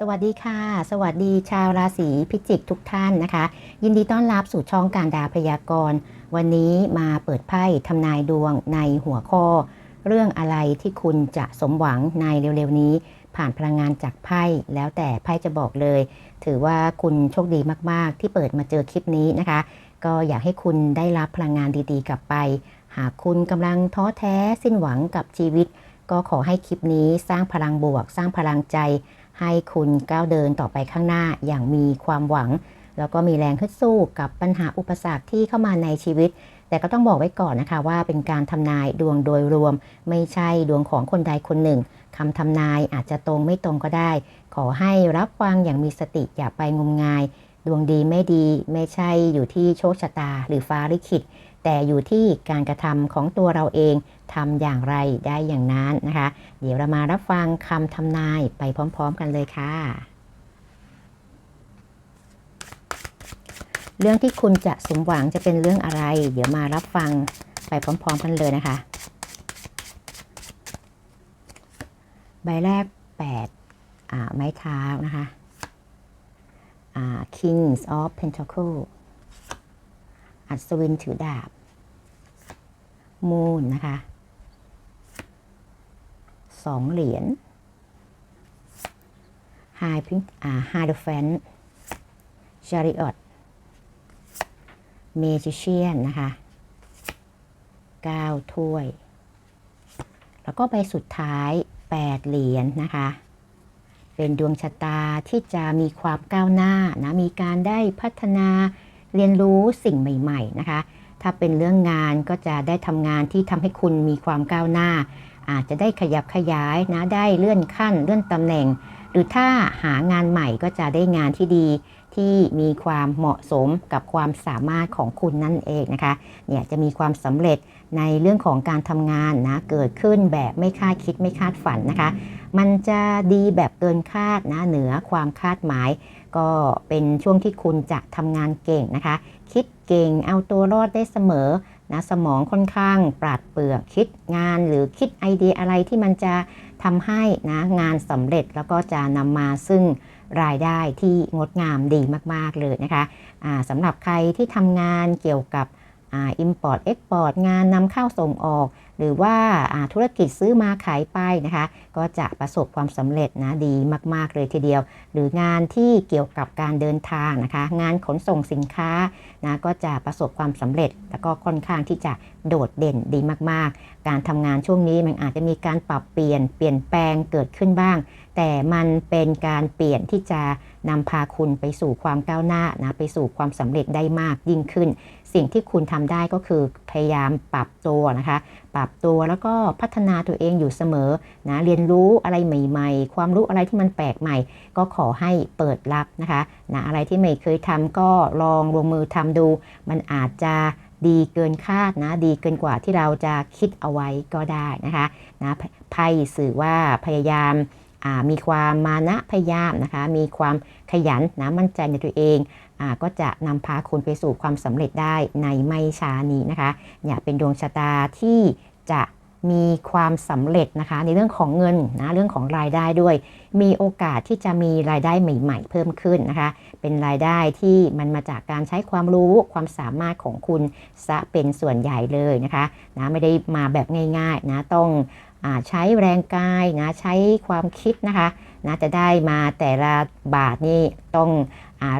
สวัสดีค่ะ สวัสดีชาวราศีพิจิกทุกท่านนะคะ ยินดีต้อนรับสู่ช่องการดาพยากรณ์ วันนี้มาเปิดไพ่ทำนายดวงในหัวข้อ เรื่องอะไรที่คุณจะสมหวังในเร็วๆนี้ ผ่านพลังงานจากไพ่แล้วแต่ไพ่จะบอกเลย ถือว่าคุณโชคดีมากๆ ที่เปิดมาเจอคลิปนี้นะคะ ก็อยากให้คุณได้รับพลังงานดีๆ กลับไป หากคุณกำลังท้อแท้สิ้นหวังกับชีวิต ก็ขอให้คลิปนี้สร้างพลังบวก สร้างพลังใจ ให้คุณก้าวเดินต่อไปข้างหน้าอย่างมีความหวัง แล้วก็มีแรงฮึดสู้กับปัญหาอุปสรรคที่เข้ามาในชีวิต แต่ก็ต้องบอกไว้ก่อนนะคะว่าเป็นการทำนายดวงโดยรวม ไม่ใช่ดวงของคนใดคนหนึ่งคำทำนายอาจจะตรงไม่ตรงก็ได้ ขอให้รับฟังอย่างมีสติอย่าไปงมงาย ดวงดีไม่ดีไม่ใช่อยู่ที่โชคชะตา หรือฟ้าลิขิต แต่อยู่ที่การกระทำของตัวเราเองทำอย่างไรได้อย่างนั้นนะคะ เดี๋ยวเรามารับฟังคำทำนายไปพร้อม ๆ กันเลยค่ะ เรื่องที่คุณจะสมหวังจะเป็นเรื่องอะไร เดี๋ยวมารับฟังไปพร้อม ๆ กันเลยนะคะ ใบแรก8อ่าไม้เท้านะคะอ่า Kings of Pentacle อัศวินถือดาบ มูนนะคะสองเหรียญไฮพิงอ่าไฮเดฟนชาริออตเมจิเชียนนะคะเก้าถ้วย แล้วก็ใบสุดท้าย8เหรียญนนะคะ เป็นดวงชะตาที่จะมีความก้าวหน้านะ มีการได้พัฒนาเรียนรู้สิ่งใหม่ ๆ นะคะ ถ้าเป็นเรื่องงานก็จะได้ทำงานที่ทำให้คุณมีความก้าวหน้า อาจจะได้ขยับขยายนะได้เลื่อนขั้นเลื่อนตำแหน่ง หรือถ้าหางานใหม่ก็จะได้งานที่ดีที่มีความเหมาะสมกับความสามารถของคุณนั่นเองนะคะเนี่ยจะมีความสำเร็จในเรื่องของการทำงานนะเกิดขึ้นแบบไม่คาดคิดไม่คาดฝันนะคะ มันจะดีแบบเกินคาดนะเหนือความคาดหมาย ก็เป็นช่วงที่คุณจะทำงานเก่งนะคะ คิดเก่งเอาตัวรอดได้เสมอนะสมองค่อนข้างปราดเปรื่องคิดงานหรือคิดไอเดียอะไรที่มันจะทำให้นะงานสำเร็จแล้วก็จะนำมาซึ่งรายได้ที่งดงามดีมาก ๆ เลยนะคะะสำหรับใครที่ทำงานเกี่ยวกับอ่า import export งานนำเข้าส่งออก หรือว่าธุรกิจซื้อมาขายไปนะคะ ก็จะประสบความสำเร็จนะดีมาก ๆ เลยทีเดียว หรืองานที่เกี่ยวกับการเดินทางนะคะ งานขนส่งสินค้านะก็จะประสบความสำเร็จ แล้วก็ค่อนข้างที่จะโดดเด่นดีมาก ๆ การทำงานช่วงนี้มันอาจจะมีการปรับเปลี่ยนเปลี่ยนแปลงเกิดขึ้นบ้าง แต่มันเป็นการเปลี่ยนที่จะนำพาคุณไปสู่ความก้าวหน้านะไปสู่ความสำเร็จได้มากยิ่งขึ้น สิ่งที่คุณทำได้ก็คือพยายามปรับตัวนะคะ ปรับตัวแล้วก็พัฒนาตัวเองอยู่เสมอนะเรียนรู้อะไรใหม่ๆ ความรู้อะไรที่มันแปลกใหม่ ก็ขอให้เปิดรับนะคะนะอะไรที่ไม่เคยทำก็ลองลงมือทำดู มันอาจจะดีเกินคาดนะดีเกินกว่าที่เราจะคิดเอาไว้ก็ได้นะคะนะไพ่สื่อว่าพยายามมีความมานะพยายามนะคะ มีความขยันนะมั่นใจในตัวเอง ก็จะนำพาคุณไปสู่ความสำเร็จได้ในไม่ช้านี้นะคะเนี่ยเป็นดวงชะตาที่จะมีความสำเร็จนะคะในเรื่องของเงินนะเรื่องของรายได้ด้วย มีโอกาสที่จะมีรายได้ใหม่ ๆ เพิ่มขึ้นนะคะ เป็นรายได้ที่มันมาจากการใช้ความรู้ความสามารถของคุณซะเป็นส่วนใหญ่เลยนะคะนะไม่ได้มาแบบง่ายๆนะต้องใช้แรงกายนะใช้ความคิดนะคะนะจะได้มาแต่ละบาทนี่ต้อง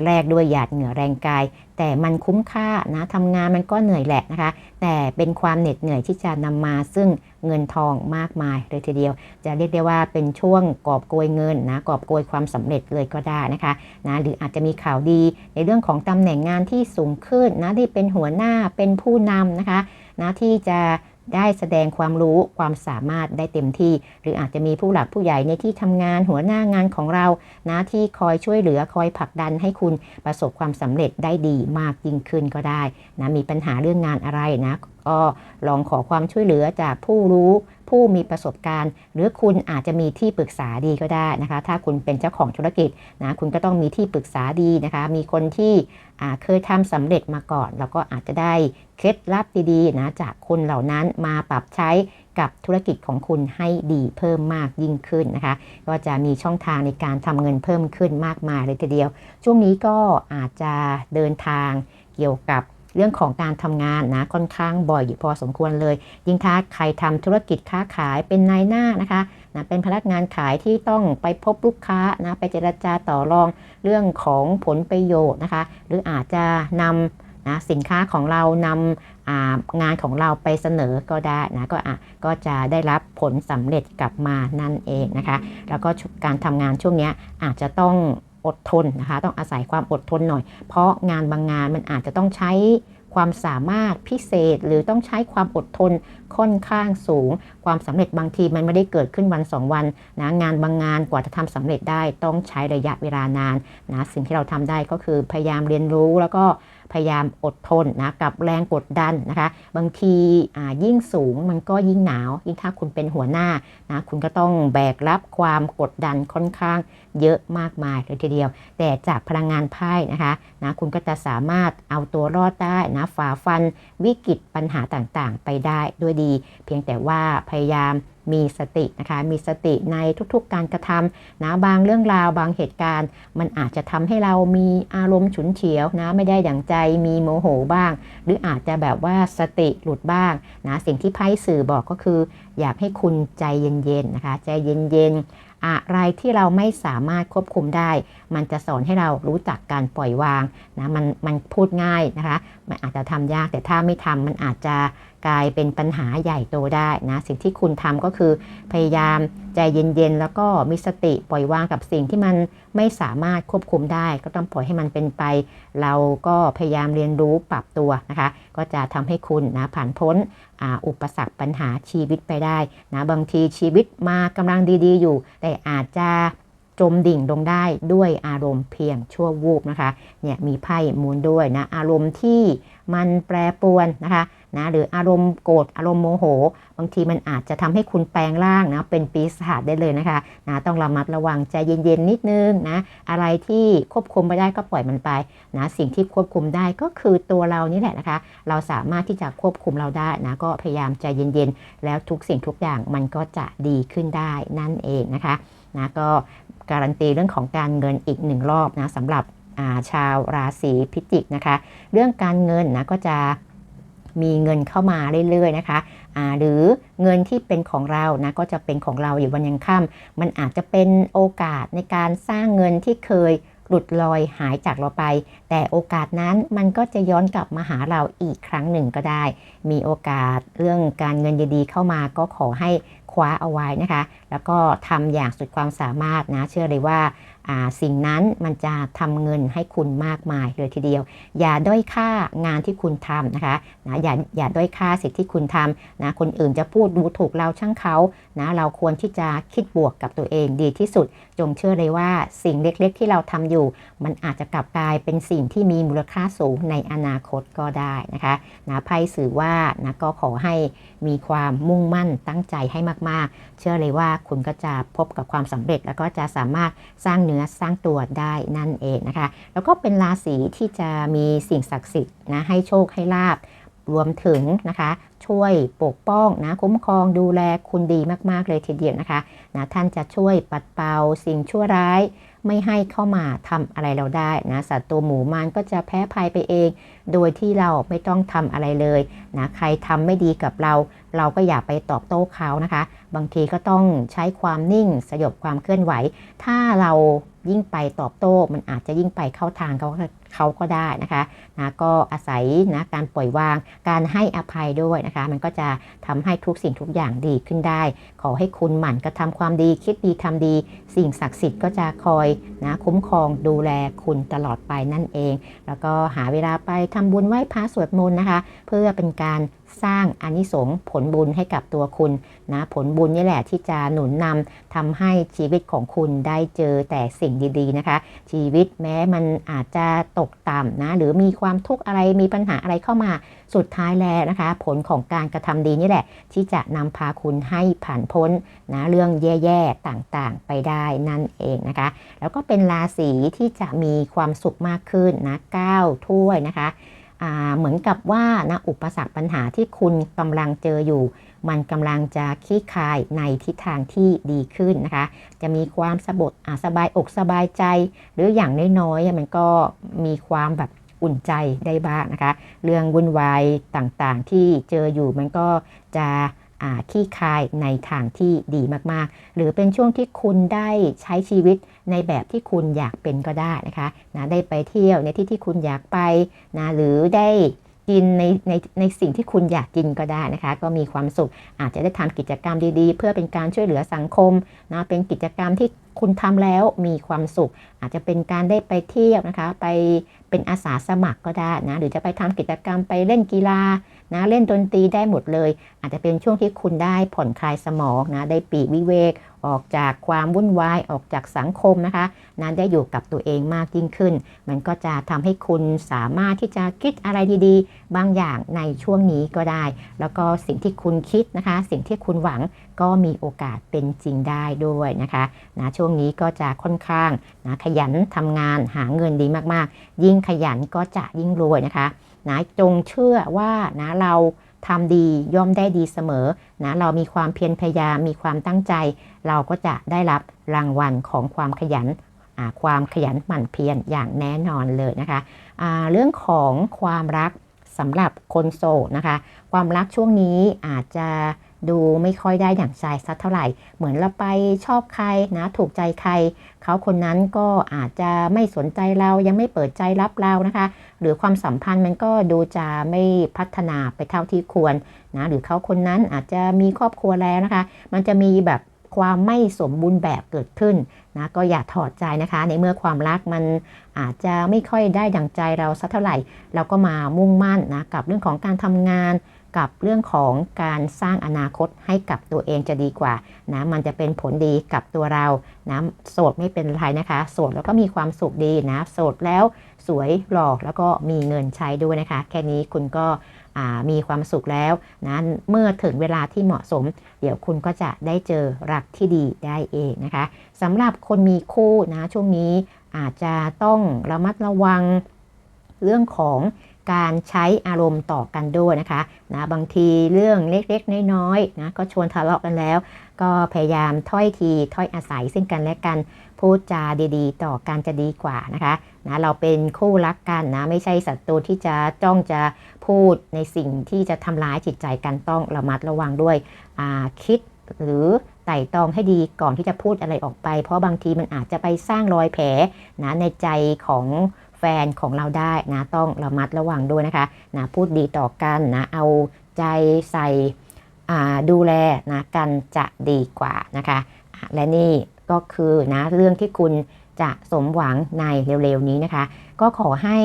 แลกด้วยหยาดเหงื่อแรงกาย แต่มันคุ้มค่านะทำงานมันก็เหนื่อยแหละนะคะ แต่เป็นความเหน็ดเหนื่อยที่จะนำมาซึ่งเงินทองมากมายเลยทีเดียว จะเรียกได้ว่าเป็นช่วงกอบโกยเงินนะกอบโกยความสำเร็จเลยก็ได้นะคะนะหรืออาจจะมีข่าวดีในเรื่องของตำแหน่งงานที่สูงขึ้นนะที่เป็นหัวหน้าเป็นผู้นำนะคะนะที่จะ ได้แสดงความรู้ความสามารถได้เต็มที่ หรืออาจจะมีผู้หลักผู้ใหญ่ในที่ทำงานหัวหน้างานของเรานะที่คอยช่วยเหลือคอยผลักดันให้คุณประสบความสำเร็จได้ดีมากยิ่งขึ้นก็ได้นะมีปัญหาเรื่องงานอะไรนะก็ลองขอความช่วยเหลือจากผู้รู้ ผู้มีประสบการณ์ หรือคุณอาจจะมีที่ปรึกษาดีก็ได้นะคะ ถ้าคุณเป็นเจ้าของธุรกิจนะคุณก็ต้องมีที่ปรึกษาดีนะคะ มีคนที่เคยทำสำเร็จมาก่อน แล้วก็อาจจะได้เคล็ดลับดีๆนะจากคนเหล่านั้นมาปรับใช้กับธุรกิจของคุณให้ดีเพิ่มมากยิ่งขึ้นนะคะ ก็จะมีช่องทางในการทำเงินเพิ่มขึ้นมากมายเลยทีเดียว ช่วงนี้ก็อาจจะเดินทางเกี่ยวกับ เรื่องของการทำงานนะค่อนข้างบ่อยอยู่พอสมควรเลย ยิ่งถ้าใครทำธุรกิจค้าขายเป็นนายหน้านะคะนะเป็นพนักงานขายที่ต้องไปพบลูกค้านะไปเจรจาต่อรองเรื่องของผลประโยชน์นะคะ หรืออาจจะนำนะสินค้าของเรานำงานของเราไปเสนอก็ได้นะก็อะก็จะได้รับผลสำเร็จกลับมานั่นเองนะคะ แล้วก็การทำงานช่วงนี้อาจจะต้อง อดทนนะคะต้องอาศัยความอดทนหน่อย เพราะงานบางงานมันอาจจะต้องใช้ความสามารถพิเศษหรือต้องใช้ความอดทนค่อนข้างสูง ความสำเร็จบางทีมันไม่ได้เกิดขึ้นวัน 2 วันนะงานบางงานกว่าจะทำสำเร็จได้ต้องใช้ระยะเวลานานนะสิ่งที่เราทำได้ก็คือพยายามเรียนรู้แล้วก็ พยายามอดทนนะกับแรงกดดันนะคะ บางทียิ่งสูงมันก็ยิ่งหนาว ยิ่งถ้าคุณเป็นหัวหน้านะคุณก็ต้องแบกรับความกดดันค่อนข้างเยอะมากมายเลยทีเดียว แต่จากพลังงานไพ่นะคะนะคุณก็จะสามารถเอาตัวรอดได้นะฝ่าฟันวิกฤตปัญหาต่างๆ ไปได้ด้วยดี เพียงแต่ว่าพยายาม มีสตินะคะ มีสติในทุกๆ การกระทำนะบางเรื่องราวบางเหตุการณ์ มันอาจจะทำให้เรามีอารมณ์ฉุนเฉียวนะไม่ได้อย่างใจมีโมโหบ้าง หรืออาจจะแบบว่าสติหลุดบ้างนะสิ่งที่ไพ่สื่อบอกก็คือ อยากให้คุณใจเย็นๆนะคะ ใจเย็นๆอะไรที่เราไม่สามารถควบคุมได้ มันจะสอนให้เรารู้จักการปล่อยวางนะมันมันพูดง่ายนะคะ มันอาจจะทำยากแต่ถ้าไม่ทำมันอาจจะ กลายเป็นปัญหาใหญ่โตได้นะสิ่งที่คุณทำก็คือพยายามใจเย็นๆ แล้วก็มีสติปล่อยวางกับสิ่งที่มันไม่สามารถควบคุมได้ ก็ต้องปล่อยให้มันเป็นไป เราก็พยายามเรียนรู้ปรับตัวนะคะ ก็จะทำให้คุณนะผ่านพ้นอุปสรรคปัญหาชีวิตไปได้นะบางทีชีวิตมากำลังดีๆอยู่ แต่อาจจะ จมดิ่งลงได้ด้วยอารมณ์เพียงชั่ววูบนะคะเนี่ยมีไพ่มูลด้วยนะอารมณ์ที่มันแปรปรวนนะคะนะหรืออารมณ์โกรธอารมณ์โมโห บางทีมันอาจจะทำให้คุณแปลงร่างนะเป็นปีศาจได้เลยนะคะนะต้องระมัดระวังใจเย็นๆนิดนึงนะอะไรที่ควบคุมไม่ได้ก็ปล่อยมันไปนะสิ่งที่ควบคุมได้ก็คือตัวเรานี่แหละนะคะ เราสามารถที่จะควบคุมเราได้นะก็พยายามใจเย็นๆ แล้วทุกสิ่งทุกอย่างมันก็จะดีขึ้นได้นั่นเองนะคะนะก็ การันตีเรื่องของการเงินอีกหนึ่งรอบนะสำหรับชาวราศีพิจิกนะคะ เรื่องการเงินนะก็จะมีเงินเข้ามาเรื่อยๆนะคะหรือเงินที่เป็นของเรานะก็จะเป็นของเราอยู่วันยังค่ำมันอาจจะเป็นโอกาสในการสร้างเงินที่เคยหลุดลอยหายจากเราไป แต่โอกาสนั้นมันก็จะย้อนกลับมาหาเราอีกครั้งหนึ่งก็ได้ มีโอกาสเรื่องการเงินดีๆเข้ามาก็ขอให้ คว้าเอาไว้นะคะ แล้วก็ทำอย่างสุดความสามารถนะ เชื่อเลยว่า สิ่งนั้นมันจะทำเงินให้คุณมากมายเลยทีเดียว อย่าด้อยค่างานที่คุณทำนะคะนะอย่าอย่าด้อยค่าสิ่งที่คุณทำนะคนอื่นจะพูดดูถูกเราช่างเขานะเราควรที่จะคิดบวกกับตัวเองดีที่สุด จงเชื่อเลยว่าสิ่งเล็กๆ ที่เราทำอยู่ มันอาจจะกลับกลายเป็นสิ่งที่มีมูลค่าสูงในอนาคตก็ได้นะคะนะไพ่สื่อว่านะก็ขอให้มีความมุ่งมั่นตั้งใจให้มากๆ เชื่อเลยว่าคุณก็จะพบกับความสำเร็จแล้วก็จะสามารถสร้างเนื้อสร้างตัวได้นั่นเองนะคะ แล้วก็เป็นราศีที่จะมีสิ่งศักดิ์สิทธิ์นะให้โชคให้ลาบรวมถึงนะคะช่วยปกป้องนะคุ้มครองดูแลคุณดีมาก ๆ เลยทีเดียวนะคะนะท่านจะช่วยปัดเป่าสิ่งชั่วร้าย ไม่ให้เข้ามาทำอะไรเราได้นะสัตว์ตัวหมูมันก็จะแพ้ภัยไปเอง โดยที่เราไม่ต้องทำอะไรเลยนะใครทำไม่ดีกับเรา เราก็อย่าไปตอบโต้เขานะคะ บางทีก็ต้องใช้ความนิ่งสยบความเคลื่อนไหว ถ้าเรายิ่งไปตอบโต้ มันอาจจะยิ่งไปเข้าทางเขาเขาก็ได้นะคะนะก็อาศัยนะการปล่อยวาง การให้อภัยด้วยนะคะ มันก็จะทำให้ทุกสิ่งทุกอย่างดีขึ้นได้ ขอให้คุณหมั่นกระทำความดี คิดดีทำดี สิ่งศักดิ์สิทธิ์ก็จะคอยนะคุ้มครองดูแลคุณตลอดไปนั่นเอง แล้วก็หาเวลาไปทำบุญไหว้พระสวดมนต์นะคะ เพื่อเป็นการ สร้างอานิสงส์ผลบุญให้กับตัวคุณนะผลบุญนี่แหละที่จะหนุนนำทำให้ชีวิตของคุณได้เจอแต่สิ่งดีๆนะคะ ชีวิตแม้มันอาจจะตกต่ำนะหรือมีความทุกข์อะไรมีปัญหาอะไรเข้ามาสุดท้ายแล้วนะคะ ผลของการกระทำดีนี่แหละ ที่จะนำพาคุณให้ผ่านพ้นนะเรื่องแย่ๆต่างๆไปได้นั่นเองนะคะ แล้วก็เป็นราศีที่จะมีความสุขมากขึ้นนะ9ถ้วยนะคะ เหมือนกับว่านะอุปสรรคปัญหาที่คุณกำลังเจออยู่ มันกำลังจะคลี่คลายในทิศทางที่ดีขึ้นนะคะ จะมีความสบดสบายอกสบายใจ หรืออย่างน้อยๆมันก็มีความแบบอุ่นใจได้บ้างนะคะ เรื่องวุ่นวายต่างๆที่เจออยู่มันก็จะ อ่าคลี่คายในทางที่ดีมากๆ หรือเป็นช่วงที่คุณได้ใช้ชีวิตในแบบที่คุณอยากเป็นก็ได้นะคะนะได้ไปเที่ยวในที่ที่คุณอยากไปนะหรือได้กินในในในสิ่งที่คุณอยากกินก็ได้นะคะ ก็มีความสุขอาจจะได้ทำกิจกรรมดีๆ เพื่อเป็นการช่วยเหลือสังคมนะเป็นกิจกรรมที่คุณทำแล้วมีความสุข อาจจะเป็นการได้ไปเที่ยวนะคะ ไปเป็นอาสาสมัครก็ได้นะหรือจะไปทำกิจกรรมไปเล่นกีฬา นะเล่นดนตรีได้หมดเลย อาจจะเป็นช่วงที่คุณได้ผ่อนคลายสมองนะได้ปีกวิเวก ออกจากความวุ่นวายออกจากสังคมนะคะนะได้อยู่กับตัวเองมากยิ่งขึ้น มันก็จะทำให้คุณสามารถที่จะคิดอะไรดีๆ บางอย่างในช่วงนี้ก็ได้ แล้วก็สิ่งที่คุณคิดนะคะ สิ่งที่คุณหวังก็มีโอกาสเป็นจริงได้ด้วยนะคะนะช่วงนี้ก็จะค่อนข้างนะขยันทำงานหาเงินดีมากๆ ยิ่งขยันก็จะยิ่งรวยนะคะ นะจงเชื่อว่านะเราทำดีย่อมได้ดีเสมอนะเรามีความเพียรพยายามมีความตั้งใจ เราก็จะได้รับรางวัลของความขยันความขยันหมั่นเพียรอย่างแน่นอนเลยนะคะะเรื่องของความรักสำหรับคนโสดนะคะ ความรักช่วงนี้อาจจะดูไม่ค่อยได้อย่างใจสักเท่าไหร่ เหมือนเราไปชอบใครนะ ถูกใจใคร เขาคนนั้นก็อาจจะไม่สนใจเรายังไม่เปิดใจรับเรานะคะ หรือความสัมพันธ์มันก็ดูจะไม่พัฒนาไปเท่าที่ควรนะหรือเขาคนนั้นอาจจะมีครอบครัวแล้วนะคะ มันจะมีแบบความไม่สมบูรณ์แบบเกิดขึ้นนะก็อย่าถอดใจนะคะ ในเมื่อความรักมันอาจจะไม่ค่อยได้ดังใจเราสักเท่าไหร่ เราก็มามุ่งมั่นนะกับเรื่องของการทำงาน กับเรื่องของการสร้างอนาคตให้กับตัวเองจะดีกว่านะมันจะเป็นผลดีกับตัวเรานะโสดไม่เป็นไรนะคะ โสดแล้วก็มีความสุขดีนะโสดแล้วสวยหล่อแล้วก็มีเงินใช้ด้วยนะคะ แค่นี้คุณก็มีความสุขแล้วนะเมื่อถึงเวลาที่เหมาะสม เดี๋ยวคุณก็จะได้เจอรักที่ดีได้เองนะคะสำหรับคนมีคู่นะช่วงนี้อาจจะต้องระมัดระวังเรื่องของ การใช้อารมณ์ต่อกันด้วยนะคะนะบางทีเรื่องเล็กๆ น้อยๆนะก็ชวนทะเลาะกันแล้ว ก็พยายามถ้อยทีถ้อยอาศัยซึ่งกันและกันพูดจาดีๆ ต่อกันจะดีกว่านะคะนะเราเป็นคู่รักกันนะไม่ใช่ศัตรูที่จะจ้องจะพูดในสิ่งที่จะทำร้ายจิตใจกันต้องระมัดระวังด้วยคิดหรือไต่ตองให้ดีก่อนที่จะพูดอะไรออกไป เพราะบางทีมันอาจจะไปสร้างรอยแผลนะในใจของ แฟนของเราได้นะต้องระมัดระวังด้วยนะคะนะพูดดีต่อกันนะเอาใจใส่ดูแลนะกันจะดีกว่านะคะและนี่ก็คือนะเรื่องที่คุณจะสมหวังในเร็วๆนี้นะคะ ก็ขอให้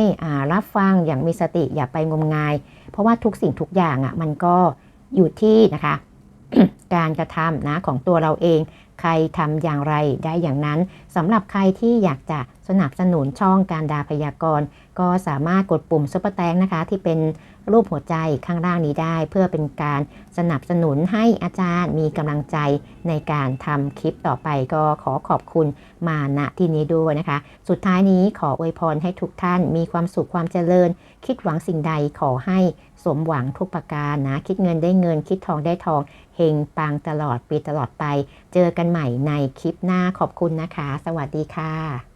รับฟังอย่างมีสติอย่าไปงมงาย เพราะว่าทุกสิ่งทุกอย่างอะ่ะมันก็อยู่ที่นะคะ การกระทำนะของตัวเราเอง ใครทำอย่างไรได้อย่างนั้นสำหรับใครที่อยากจะสนับสนุนช่องการดาพยากรณ์ ก็สามารถกดปุ่มซุปเปอร์แตงนะคะ ที่เป็นรูปหัวใจข้างล่างนี้ได้ เพื่อเป็นการสนับสนุนให้อาจารย์มีกำลังใจในการทำคลิปต่อไปก็ขอขอบคุณมาณที่นี้ด้วยนะคะ สุดท้ายนี้ขออวยพรให้ทุกท่านมีความสุขความเจริญ คิดหวังสิ่งใดขอให้ สมหวังทุกประการนะ คิดเงินได้เงินคิดทองได้ทองเฮงปังตลอดปีตลอดไป เจอกันใหม่ในคลิปหน้าขอบคุณนะคะ สวัสดีค่ะ